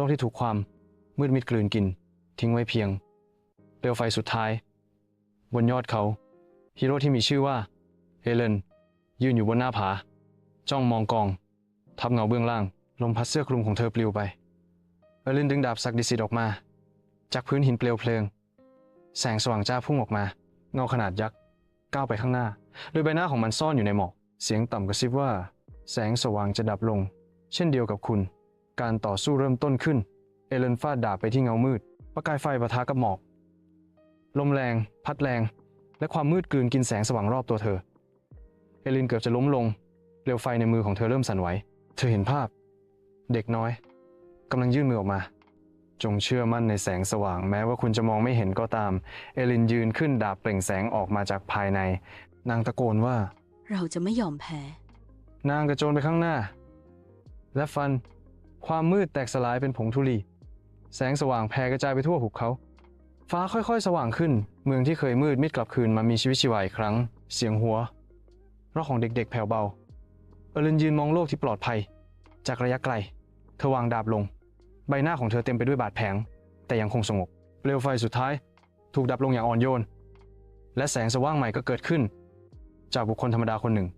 ลกที่ถูกความมืดมิดกลืนกิน ทิ้งไว้เพียง เปลวไฟสุดท้าย บนยอดเขาฮีโร่ที่มีชื่อว่าเอเลนยืนอยู่บนหน้าผา จ้องมองกอง ทับเงาเบื้องล่าง ลมพัดเสื้อคลุมของเธอปลิวไป เอเลนดึงดาบศักดิสิทธิ์ออกมา จากพื้นหินเปลวเพลิง แสงสว่างจ้าพุ่งออกมา เงาขนาดยักษ์ก้าวไปข้างหน้า โดยใบหน้าของมันซ่อนอยู่ในหมอก เสียงต่ำกระซิบว่า แสงสว่างจะดับลง เช่นเดียวกับคุณ การต่อสู้เริ่มต้นขึ้น เอเลนฟาดดาบไปที่เงามืด ประกายไฟปะทะกับหมอก ลมแรง พัดแรง และความมืดกลืนกินแสงสว่างรอบตัวเธอ เอลินเกือบจะล้มลง เปลวไฟในมือของเธอเริ่มสั่นไหว เธอเห็นภาพ เด็กน้อยกำลังยื่นมือออกมา จงเชื่อมั่นในแสงสว่าง แม้ว่าคุณจะมองไม่เห็นก็ตาม เอลินยืนขึ้นดาบเปล่งแสงออกมาจากภายใน นางตะโกนว่า เราจะไม่ยอมแพ้ นางกระโจนไปข้างหน้า และฟัน ความมืดแตกสลายเป็นผงธุลี แสงสว่างแผ่กระจายไปทั่วหุบเขา ฟ้าค่อยๆ สว่างขึ้น เมืองที่เคยมืดมิดกลับคืนมามีชีวิตชีวาอีกครั้ง เสียงหัวเราะของเด็กๆ แผ่วเบา เอลินยืนมองโลกที่ปลอดภัย จากระยะไกล เธอวางดาบลง ใบหน้าของเธอเต็มไปด้วยบาดแผลแต่ยังคงสงบ เปลวไฟสุดท้าย ถูกดับลงอย่างอ่อนโยน และแสงสว่างใหม่ก็เกิดขึ้น จากบุคคลธรรมดาคนหนึ่ง